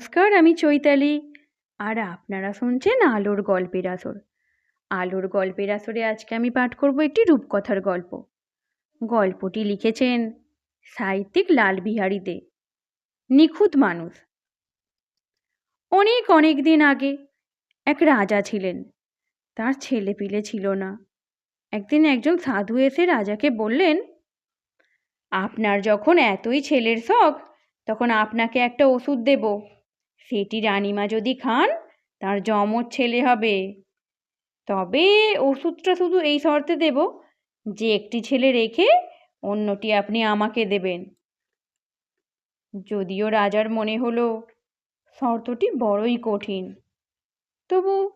নমস্কার, আমি চৈতালি। আর আপনারা শুনছেন আলোর গল্পের আসর। আলোর গল্পের আসরে আজকে আমি পাঠ করব একটি রূপকথার গল্প। গল্পটি লিখেছেন সাহিত্যিক লালবিহারী দে নিখুঁত মানুষ। অনেক অনেক দিন আগে এক রাজা ছিলেন। তার ছেলে পিলে ছিল না। একদিন একজন সাধু এসে রাজাকে বললেন, আপনার যখন এতই ছেলের শখ, তখন আপনাকে একটা ওষুধ দেব। সেটি রানীমা যদি খান, তার যমজ ছেলে হবে। তবে ওষুধটা শুধু এই শর্তে দেব যে, একটি ছেলে রেখে অন্যটি আপনি আমাকে দেবেন। যদিও রাজার মনে হলো শর্তটি বড়ই কঠিন, তবু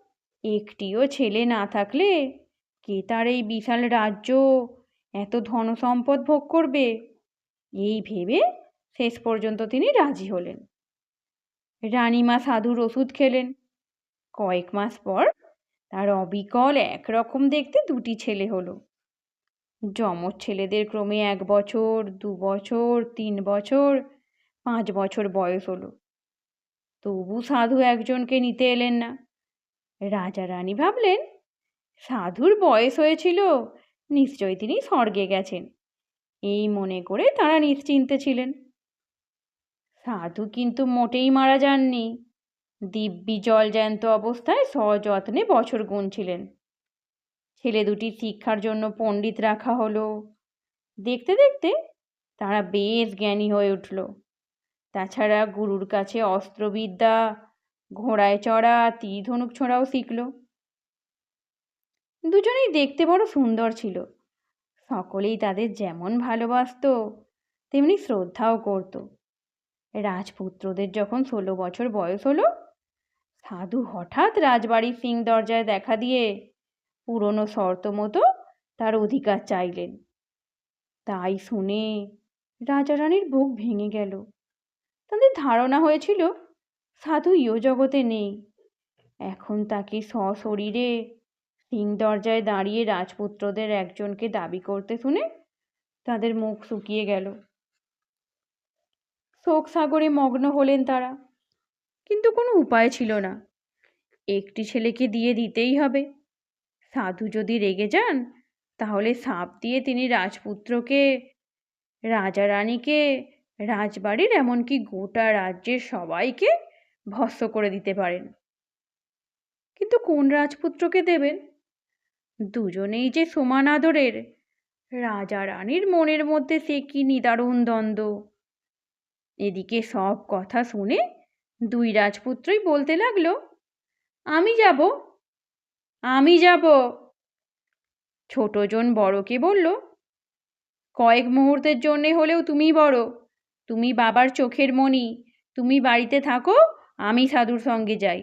একটিও ছেলে না থাকলে কে তার এই বিশাল রাজ্য এত ধনসম্পদ ভোগ করবে? এই ভেবে শেষ পর্যন্ত তিনি রাজি হলেন। রানীমা সাধুর ওষুধ খেলেন। কয়েক মাস পর তার অবিকল একরকম দেখতে দুটি ছেলে হলো। যমজ ছেলেদের ক্রমে এক বছর, দু বছর, তিন বছর, পাঁচ বছর বয়স হলো। তবু সাধু একজনকে নিতে এলেন না। রাজা রানী ভাবলেন, সাধুর বয়স হয়েছিল, নিশ্চয়ই তিনি স্বর্গে গেছেন। এই মনে করে তারা নিশ্চিন্তে ছিলেন। সাধু কিন্তু মোটেই মারা যাননি। দিব্যি জলজ্যান্ত অবস্থায় সযত্নে বছর গুনছিলেন। ছেলে দুটি শিক্ষার জন্য পণ্ডিত রাখা হলো। দেখতে দেখতে তারা বেশ জ্ঞানী হয়ে উঠল। তাছাড়া গুরুর কাছে অস্ত্রবিদ্যা, ঘোড়ায় চড়া তীর ধনুক ছোঁড়াও শিখল। দুজনেই দেখতে বড় সুন্দর ছিল। সকলেই তাদের যেমন ভালোবাসত, তেমনি শ্রদ্ধাও করত। রাজপুত্রদের যখন ষোলো বছর বয়স হলো, সাধু হঠাৎ রাজবাড়ির সিং দরজায় দেখা দিয়ে পুরনো শর্ত মতো তার অধিকার চাইলেন। তাই শুনে রাজা রানীর বুক ভেঙে গেল। তাদের ধারণা হয়েছিল, সাধু ইয় জগতে নেই। এখন তাকে সশরীরে সিং দরজায় দাঁড়িয়ে রাজপুত্রদের একজনকে দাবি করতে শুনে তাদের মুখ শুকিয়ে গেল। শোক সাগরে মগ্ন হলেন তারা। কিন্তু কোনো উপায় ছিল না। একটি ছেলেকে দিয়ে দিতেই হবে। সাধু যদি রেগে যান, তাহলে সাপ দিয়ে তিনি রাজপুত্রকে রাজা রানীকে রাজবাড়ির এমনকি গোটা রাজ্যের সবাইকে ভস্ম করে দিতে পারেন। কিন্তু কোন রাজপুত্রকে দেবেন? দুজনেই যে সমান আদরের রাজা রানীর মনের মধ্যে সে কি নিদারুণ দ্বন্দ্ব। এদিকে সব কথা শুনে দুই রাজপুত্রই বলতে লাগল, আমি যাব আমি যাব। ছোটজন বড়কে বলল, কয়েক মুহূর্তের জন্যে হলেও তুমি বড়, তুমি বাবার চোখের মণি, তুমি বাড়িতে থাকো, আমি সাধুর সঙ্গে যাই।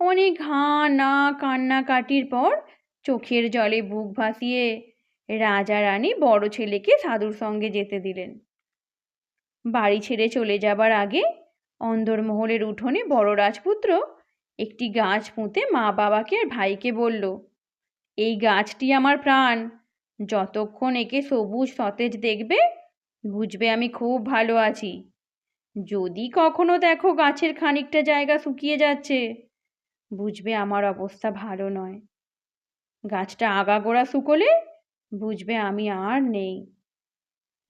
অনেক ঘা না কান্নাকাটির পর চোখের জলে বুক ভাসিয়ে রাজা রানী বড় ছেলেকে সাধুর সঙ্গে যেতে দিলেন। বাড়ি ছেড়ে চলে যাবার আগে অন্দরমহলের উঠোনে বড় রাজপুত্র একটি গাছ পুঁতে মা বাবাকে আর ভাইকে বলল, এই গাছটি আমার প্রাণ। যতক্ষণ একে সবুজ সতেজ দেখবে, বুঝবে আমি খুব ভালো আছি। যদি কখনো দেখো গাছের খানিকটা জায়গা শুকিয়ে যাচ্ছে, বুঝবে আমার অবস্থা ভালো নয়। গাছটা আগাগোড়া শুকোলে বুঝবে আমি আর নেই।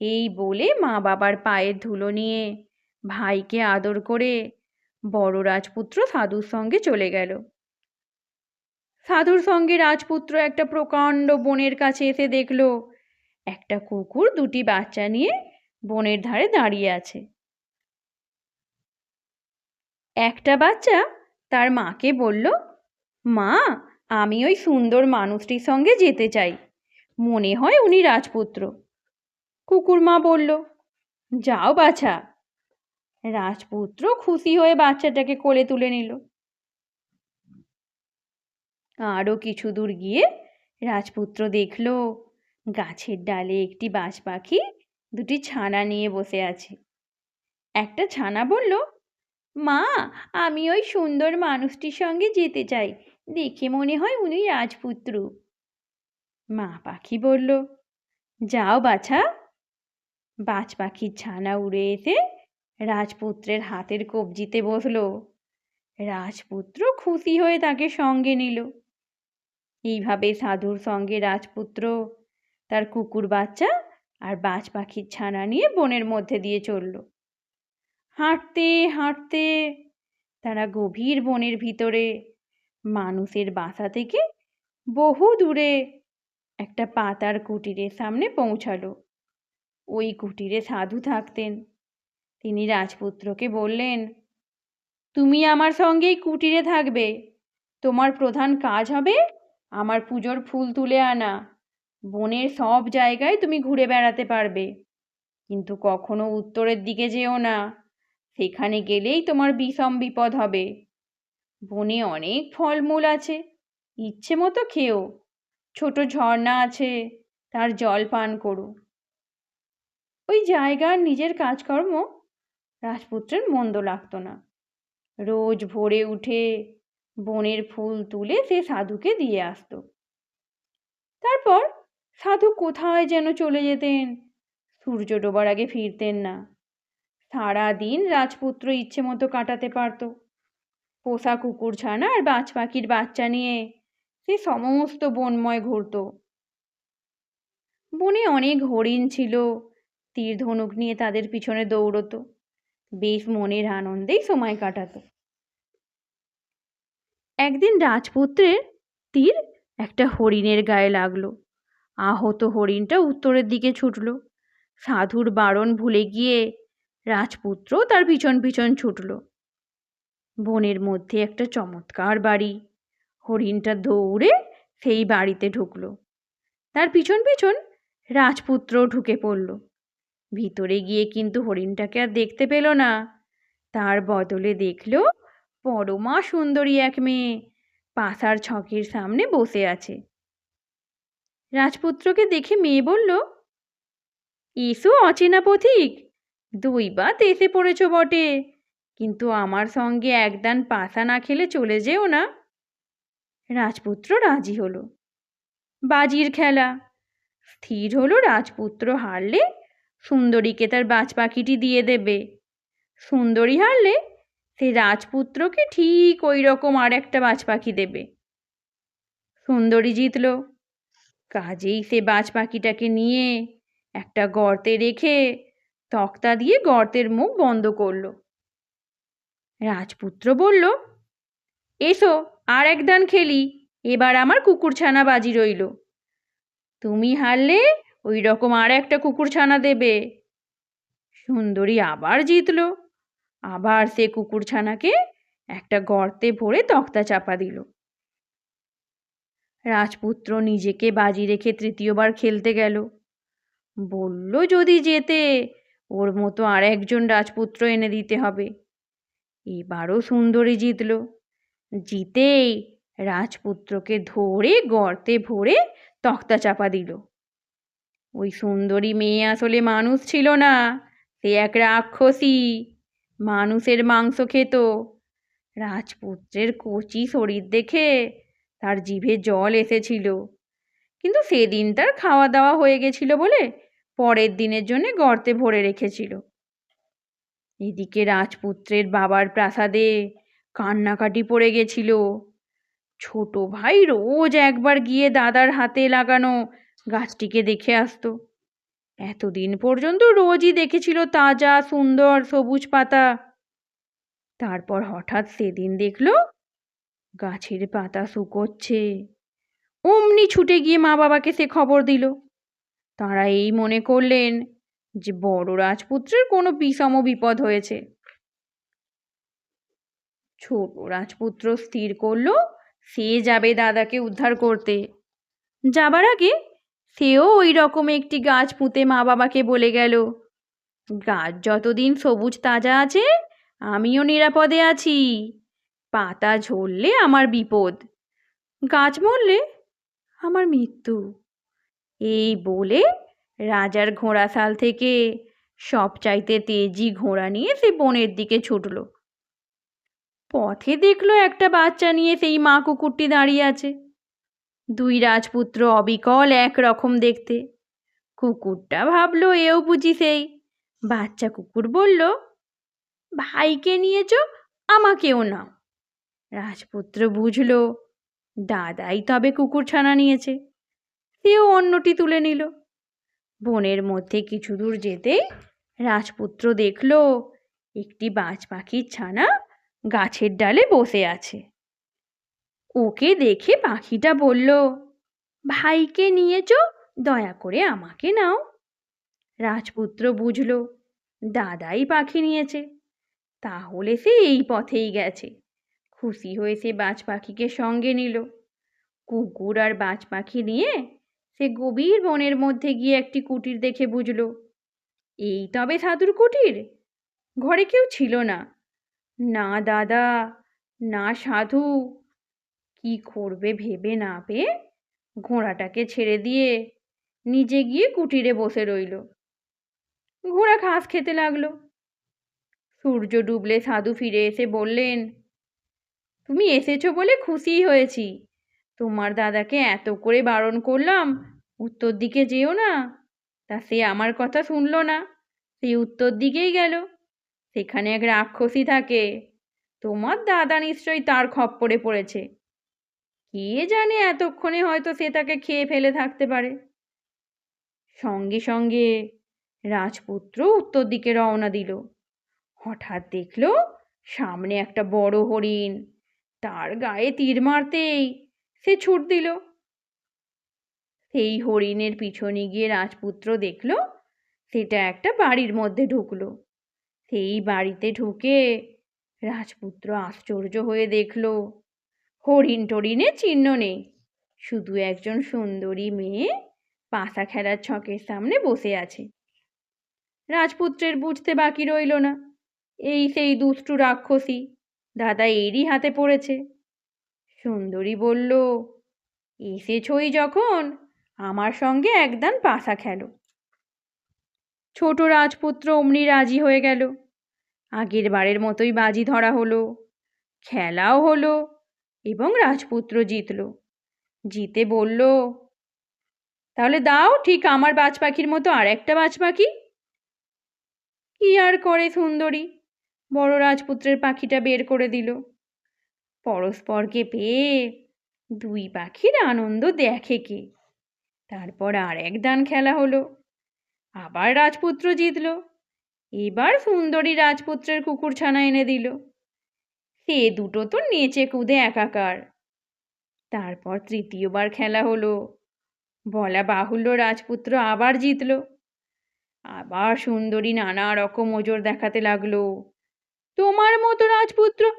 এই বলে মা বাবার পায়ের ধুলো নিয়ে ভাইকে আদর করে বড় রাজপুত্র সাধুর সঙ্গে চলে গেল। সাধুর সঙ্গে রাজপুত্র একটা প্রকাণ্ড বনের কাছে এসে দেখল, একটা কুকুর দুটি বাচ্চা নিয়ে বনের ধারে দাঁড়িয়ে আছে। একটা বাচ্চা তার মাকে বলল, মা, আমি ওই সুন্দর মানুষটির সঙ্গে যেতে চাই। মনে হয় উনি রাজপুত্র। কুকুর মা বলল, যাও বাছা। রাজপুত্র খুশি হয়ে বাচ্চাটাকে কোলে তুলে নিল। আরও কিছু দূর গিয়ে রাজপুত্র দেখল, গাছের ডালে একটি বাজ পাখি দুটি ছানা নিয়ে বসে আছে। একটা ছানা বলল, মা, আমি ওই সুন্দর মানুষটির সঙ্গে যেতে চাই। দেখে মনে হয় উনি রাজপুত্র। মা পাখি বলল, যাও বাছা। বাজ পাখির ছানা উড়ে এসে রাজপুত্রের হাতের কবজিতে বসল। রাজপুত্র খুশি হয়ে তাকে সঙ্গে নিল। এইভাবে সাধুর সঙ্গে রাজপুত্র, তার কুকুর বাচ্চা আর বাজ পাখির ছানা নিয়ে বনের মধ্যে দিয়ে চলল। হাঁটতে হাঁটতে তারা গভীর বনের ভিতরে মানুষের বাসা থেকে বহু দূরে একটা পাতার কুটিরের সামনে পৌঁছালো। ওই কুটিরে সাধু থাকতেন। তিনি রাজপুত্রকে বললেন, তুমি আমার সঙ্গেই কুটিরে থাকবে। তোমার প্রধান কাজ হবে আমার পুজোর ফুল তুলে আনা। বনের সব জায়গায় তুমি ঘুরে বেড়াতে পারবে। কিন্তু কখনো উত্তরের দিকে যেও না। সেখানে গেলেই তোমার বিষম বিপদ হবে। বনে অনেক ফলমূল আছে। ইচ্ছে মতো খেও। ছোট ঝর্ণা আছে। তার জল পান করো। ওই জায়গার নিজের কাজকর্ম রাজপুত্রের মন্দ লাগতো না। রোজ ভোরে উঠে বনের ফুল তুলে সে সাধুকে দিয়ে আসতো। তারপর সাধু কোথায় যেন চলে যেতেন? সূর্য ডোবার আগে ফিরতেন না। সারা দিন রাজপুত্র ইচ্ছে মতো কাটাতে পারত। পোষা কুকুর ছানা আর বাজ পাখির বাচ্চা নিয়ে সে সমস্ত বনময় ঘুরত। বনে অনেক হরিণ ছিল। তীর ধনুক নিয়ে তাদের পিছনে দৌড়তো। বেশ মনের আনন্দেই সময় কাটাতো। একদিন রাজপুত্রের তীর একটা হরিণের গায়ে লাগল। আহত হরিণটা উত্তরের দিকে ছুটল। সাধুর বারণ ভুলে গিয়ে রাজপুত্র তার পিছন পিছন ছুটল। বনের মধ্যে একটা চমৎকার বাড়ি। হরিণটা দৌড়ে সেই বাড়িতে ঢুকলো। তার পিছন পিছন রাজপুত্র ঢুকে পড়ল। ভিতরে গিয়ে কিন্তু হরিণটাকে আর দেখতে পেল না। তার বদলে দেখল পরমা সুন্দরী এক মেয়ে পাশার ছকের সামনে বসে আছে। রাজপুত্রকে দেখে মেয়ে বলল, এসো অচেনা পথিক, দুই বাত এসে পড়েছ বটে, কিন্তু আমার সঙ্গে একদান পাশা না খেলে চলে যেও না। রাজপুত্র রাজি হলো। বাজির খেলা, স্থির হলো রাজপুত্র হারলে সুন্দরীকে তার বাজ পাখিটি দিয়ে দেবে। সুন্দরী হারলে সে রাজপুত্রকে ঠিক ওই রকম আর একটা বাজ পাখি দেবে। সুন্দরী জিতল। কাজেই সে বাজ পাখিটাকে নিয়ে একটা গর্তে রেখে তক্তা দিয়ে গর্তের মুখ বন্ধ করল। রাজপুত্র বলল, এসো, আর এক দান খেলি। এবার আমার কুকুরছানা বাজি রইল। তুমি হারলে ওই রকম আর একটা কুকুর ছানা দেবে। সুন্দরী আবার জিতল। আবার সে কুকুর ছানাকে একটা গর্তে ভরে তক্তা চাপা দিল। রাজপুত্র নিজেকে বাজি রেখে তৃতীয়বার খেলতে গেল। বলল, যদি যেতে ওর মতো আর একজন রাজপুত্র এনে দিতে হবে। এবারও সুন্দরী জিতল। জিতেই রাজপুত্রকে ধরে গর্তে ভরে তক্তা চাপা দিল। ওই সুন্দরী মেয়ে আসলে মানুষ ছিল না, সে এক রাক্ষসী। মানুষের মাংস খেত। রাজপুত্রের কচি শরীর দেখে তার জিভে জল এসেছিল। কিন্তু সেদিন তার খাওয়া দাওয়া হয়ে গেছিল বলে পরের দিনের জন্য গর্তে ভরে রেখেছিল। এদিকে রাজপুত্রের বাবার প্রাসাদে কান্নাকাটি পড়ে গেছিল। ছোট ভাই রোজ একবার গিয়ে দাদার হাতে লাগানো গাছটিকে দেখে আসতো। এতদিন পর্যন্ত রোজই দেখেছিল তাজা, সুন্দর সবুজ পাতা। তারপর হঠাৎ সেদিন দেখল, গাছের পাতা শুকোচ্ছে। অমনি ছুটে গিয়ে মা বাবাকে সে খবর দিল। তারা এই মনে করলেন যে, বড় রাজপুত্রের কোনো বিষম বিপদ হয়েছে। ছোট রাজপুত্র স্থির করল, সে যাবে দাদাকে উদ্ধার করতে। যাবার আগে সেও ওই রকম একটি গাছ পুঁতে মা বাবাকে বলে গেল, গাছ যতদিন সবুজ তাজা আছে, আমিও নিরাপদে আছি। পাতা ঝরলে আমার বিপদ, গাছ মরলে আমার মৃত্যু এই বলে রাজার ঘোড়াশাল থেকে সব চাইতে তেজি ঘোড়া নিয়ে সে বনের দিকে ছুটল। পথে দেখল একটা বাচ্চা নিয়ে সেই মা কুকুরটি দাঁড়িয়ে আছে। দুই রাজপুত্র অবিকল এক রকম দেখতে। কুকুরটা ভাবলো, এও বুঝি সেই। বাচ্চা কুকুর বলল, ভাইকে নিয়েছ, আমাকেও নাও। রাজপুত্র বুঝল, দাদাই তবে কুকুর ছানা নিয়েছে। সেও অন্যটি তুলে নিল। বনের মধ্যে কিছু দূর যেতেই রাজপুত্র দেখল, একটি বাজ পাখির ছানা গাছের ডালে বসে আছে। ওকে দেখে পাখিটা বলল, ভাইকে নিয়েছ? দয়া করে আমাকে নাও। রাজপুত্র বুঝল, দাদাই পাখি নিয়েছে। তাহলে সে এই পথেই গেছে। খুশি হয়ে সে বাজ পাখিকে সঙ্গে নিল। কুকুর আর বাজ পাখি নিয়ে সে গভীর বনের মধ্যে গিয়ে একটি কুটির দেখে বুঝল, এই তবে সাধুর কুটির? ঘরে কেউ ছিল না। না দাদা, না সাধু কি করবে ভেবে না পেয়ে ঘোড়াটাকে ছেড়ে দিয়ে নিজে গিয়ে কুটিরে বসে রইল। ঘোড়া ঘাস খেতে লাগল। সূর্য ডুবলে সাধু ফিরে এসে বললেন, তুমি এসেছ বলে খুশি হয়েছি। তোমার দাদাকে এত করে বারণ করলাম, উত্তর দিকে যেও না। তা সে আমার কথা শুনলো না। সেই উত্তর দিকেই গেল। সেখানে এক রাক্ষসী থাকে। তোমার দাদা নিশ্চয়ই তার খপ্পরে পড়েছে। কে জানে এতক্ষণে হয়তো সে তাকে খেয়ে ফেলে থাকতে পারে। সঙ্গে সঙ্গে রাজপুত্র উত্তর দিকে রওনা দিল। হঠাৎ দেখল সামনে একটা বড় হরিণ। তার গায়ে তীর মারতেই সে ছুট দিল। সেই হরিণের পিছনে গিয়ে রাজপুত্র দেখল সেটা একটা বাড়ির মধ্যে ঢুকলো। সেই বাড়িতে ঢুকে রাজপুত্র আশ্চর্য হয়ে দেখল হরিণ টরিণের চিহ্ন নেই। শুধু একজন সুন্দরী মেয়ে পাশা খেলার ছকের সামনে বসে আছে। রাজপুত্রের বুঝতে বাকি রইল না। এই সেই দুষ্টু রাক্ষসী, দাদা এরই হাতে পড়েছে। সুন্দরী বলল এসেছই যখন, আমার সঙ্গে একদান পাশা খেলো। ছোট রাজপুত্র অমনি রাজি হয়ে গেল। আগের বারের মতোই বাজি ধরা হলো, খেলাও হলো এবং রাজপুত্র জিতল। জিতে বলল, তাহলে দাও, ঠিক আমার বাজ পাখির মতো আর একটা বাজ পাখি। কি আর করে সুন্দরী? বড় রাজপুত্রের পাখিটা বের করে দিল। পরস্পরকে পেয়ে দুই পাখির আনন্দ দেখে কে। তারপর আর এক দান খেলা হলো। আবার রাজপুত্র জিতল। এবার সুন্দরী রাজপুত্রের কুকুরছানা এনে দিল। সে দুটো তো নেচে কুদে একাকার। তারপর তৃতীয়বার খেলা হলো। বলা বাহুল্য রাজপুত্র আবার জিতল। আবার সুন্দরী নানা রকম ওজোর দেখাতে লাগল। তোমার মতো রাজপুত্র,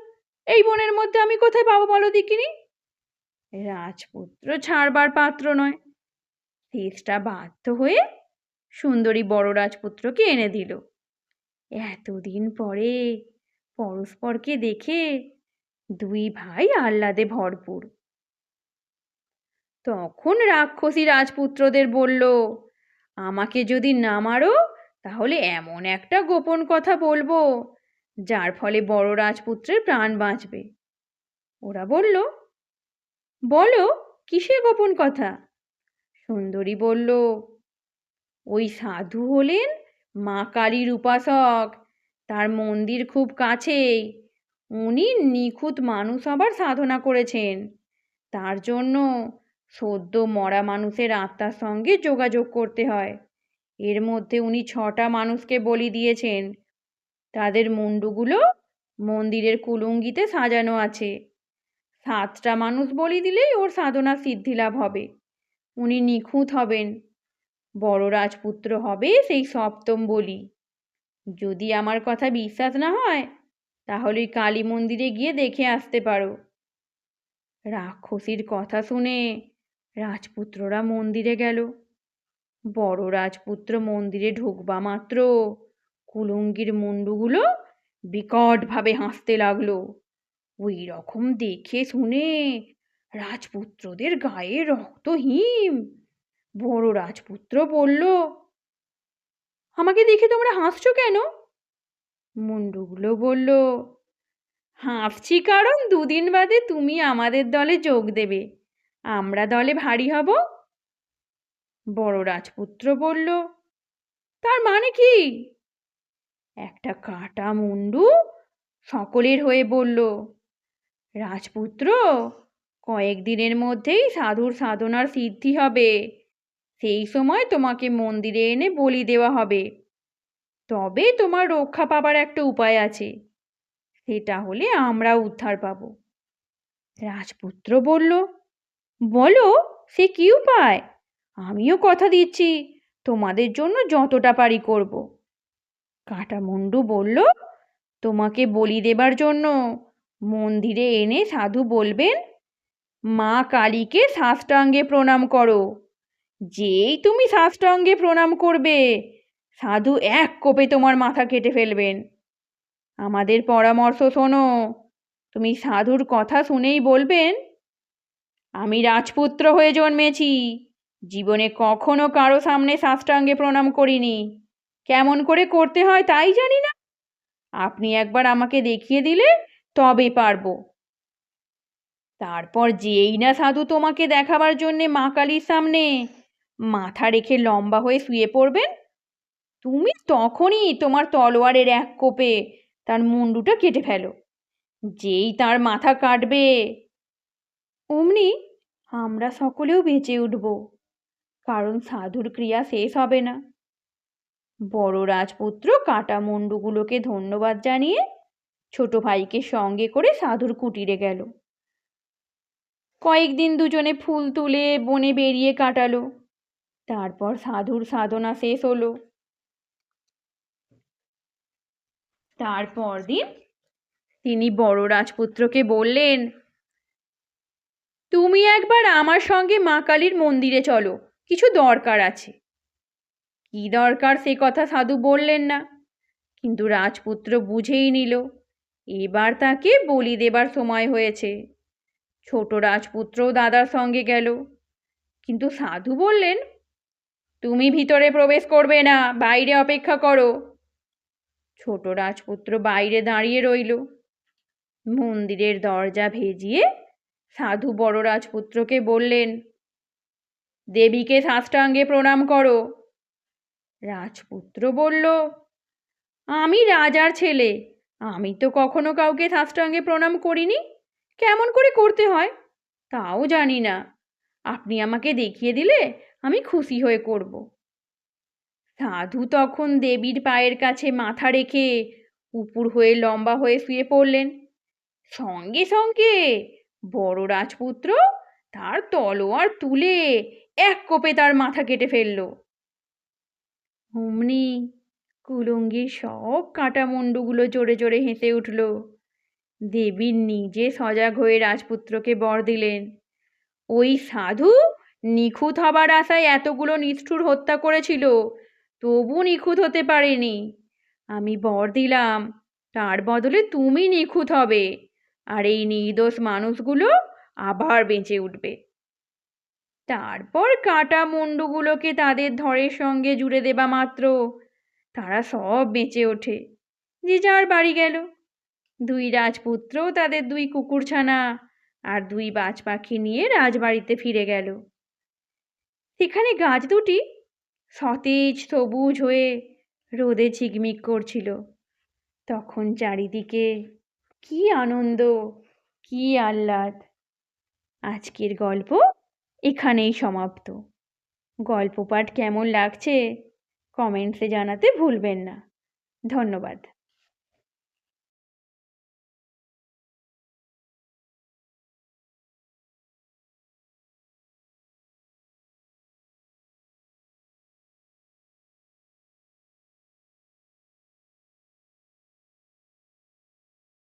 এই বনের মধ্যে আমি কোথায় পাবো বলো দেখিনি? রাজপুত্র ছাড়বার পাত্র নয়। শেষটা বাধ্য হয়ে সুন্দরী বড় রাজপুত্রকে এনে দিল। এতদিন পরে পরস্পরকে দেখে দুই ভাই আহ্লাদে ভরপুর। তখন রাক্ষসী রাজপুত্রদের বলল, আমাকে যদি না মারো, তাহলে এমন একটা গোপন কথা বলব, যার ফলে বড় রাজপুত্রের প্রাণ বাঁচবে। ওরা বলল, বলো কিসে গোপন কথা? সুন্দরী বলল, ওই সাধু হলেন মা কালীর উপাসক। তার মন্দির খুব কাছেই। উনি নিখুঁত মানুষ হবার সাধনা করেছেন। তার জন্য সদ্য মরা মানুষের আত্মার সঙ্গে যোগাযোগ করতে হয়। এর মধ্যে উনি ছটা মানুষকে বলি দিয়েছেন। তাদের মুন্ডুগুলো মন্দিরের কুলুঙ্গিতে সাজানো আছে। সাতটা মানুষ বলি দিলেই ওর সাধনা সিদ্ধি লাভ হবে। উনি নিখুঁত হবেন। বড় রাজপুত্র হবে সেই সপ্তম বলি। যদি আমার কথা বিশ্বাস না হয়, তাহলে কালী মন্দিরে গিয়ে দেখে আসতে পারো। রাক্ষসীর কথা শুনে রাজপুত্ররা মন্দিরে গেল। বড় রাজপুত্র মন্দিরে ঢুকবা মাত্র কুলুঙ্গির মুন্ডুগুলো বিকটভাবে হাসতে লাগল। ওই রকম দেখে শুনে রাজপুত্রদের গায়ে রক্ত হিম। বড় রাজপুত্র বলল আমাকে দেখে তোমরা হাসছো কেন? মুন্ডুগুলো বলল, হাসছি কারণ দুদিন বাদে তুমি আমাদের দলে যোগ দেবে। আমরা দলে ভারী হব? বড় রাজপুত্র বলল, তার মানে কি? একটা কাটা মুন্ডু সকলের হয়ে বলল, রাজপুত্র কয়েকদিনের মধ্যেই সাধুর সাধনার সিদ্ধি হবে। সেই সময় তোমাকে মন্দিরে এনে বলি দেওয়া হবে। তবে তোমার রক্ষা পাবার একটা উপায় আছে। সেটা হলে আমরা উদ্ধার পাব। রাজপুত্র বলল, বলো, সে কি উপায়? আমিও কথা দিচ্ছি। তোমাদের জন্য যতটা পারি করব। কাটামুন্ডু বলল, তোমাকে বলি দেবার জন্য মন্দিরে এনে সাধু বলবেন, মা কালীকে সাষ্টাঙ্গে প্রণাম করো যেই তুমি সাষ্টাঙ্গে প্রণাম করবে, সাধু এক কোপে তোমার মাথা কেটে ফেলবেন। আমাদের পরামর্শ শোনো, তুমি সাধুর কথা শুনেই বলবেন, আমি রাজপুত্র হয়ে জন্মেছি, জীবনে কখনো কারও সামনে সাষ্টাঙ্গে প্রণাম করিনি। কেমন করে করতে হয় তাই জানি না। আপনি একবার আমাকে দেখিয়ে দিলে তবে পারব। তারপর যেই না সাধু তোমাকে দেখাবার জন্যে মা কালীর সামনে মাথা রেখে লম্বা হয়ে শুয়ে পড়বেন? তুমি তখনই তোমার তলোয়ারের এক কোপে তার মুন্ডুটা কেটে ফেলো। যেই তার মাথা কাটবে। অমনি আমরা সকলেও বেঁচে উঠব। কারণ সাধুর ক্রিয়া শেষ হবে না। বড় রাজপুত্র কাটা মুন্ডুগুলোকে ধন্যবাদ জানিয়ে ছোট ভাইকে সঙ্গে করে সাধুর কুটিরে গেল। কয়েকদিন দুজনে ফুল তুলে বনে বেরিয়ে কাটালো। তারপর সাধুর সাধনা শেষ হলো। তারপর দিন তিনি বড় রাজপুত্রকে বললেন, তুমি একবার আমার সঙ্গে মা কালীর মন্দিরে চলো, কিছু দরকার আছে। কি দরকার? সে কথা সাধু বললেন না, কিন্তু রাজপুত্র বুঝেই নিল, এবার তাকে বলি দেবার সময় হয়েছে। ছোট রাজপুত্রও দাদার সঙ্গে গেল, কিন্তু সাধু বললেন তুমি ভিতরে প্রবেশ করবে না, বাইরে অপেক্ষা করো। ছোট রাজপুত্র বাইরে দাঁড়িয়ে রইল। মন্দিরের দরজা ভেজিয়ে সাধু বড় রাজপুত্রকে বললেন, দেবীকে সাষ্টাঙ্গে প্রণাম করো। রাজপুত্র বলল, আমি রাজার ছেলে, আমি তো কখনো কাউকে সাষ্টাঙ্গে প্রণাম করিনি। কেমন করে করতে হয়? তাও জানি না। আপনি আমাকে দেখিয়ে দিলে আমি খুশি হয়ে করব। সাধু তখন দেবীর পায়ের কাছে মাথা রেখে উপুর হয়ে লম্বা হয়ে শুয়ে পড়লেন। সঙ্গে সঙ্গে বড় রাজপুত্র তার তলোয়ার তুলে এক কোপে তার মাথা কেটে ফেলল। অমনি কুলঙ্গির সব কাটা মুন্ডুগুলো জোরে জোরে হেসে উঠল। দেবীর নিজে সজাগ হয়ে রাজপুত্রকে বর দিলেন। ওই সাধু নিখুঁত হবার আশায় এতগুলো নিষ্ঠুর হত্যা করেছিল, তবু নিখুঁত হতে পারেনি। আমি বর দিলাম, তার বদলে তুমি নিখুঁত হবে, আর এই নির্দোষ মানুষগুলো আবার বেঁচে উঠবে। তারপর কাটা মুন্ডুগুলোকে তাদের ধরের সঙ্গে জুড়ে দেবা মাত্র, তারা সব বেঁচে ওঠে। যে যার বাড়ি গেল। দুই রাজপুত্রও তাদের দুই কুকুরছানা, আর দুই বাজ পাখি নিয়ে রাজবাড়িতে ফিরে গেল। সেখানে গাছ দুটি সতেজ সবুজ হয়ে রোদে ঝিকমিক করছিল। তখন চারিদিকে কি আনন্দ, কি আহ্লাদ। আজকের গল্প এখানেই সমাপ্ত। গল্প পাঠ কেমন লাগছে কমেন্টসে জানাতে ভুলবেন না। ধন্যবাদ।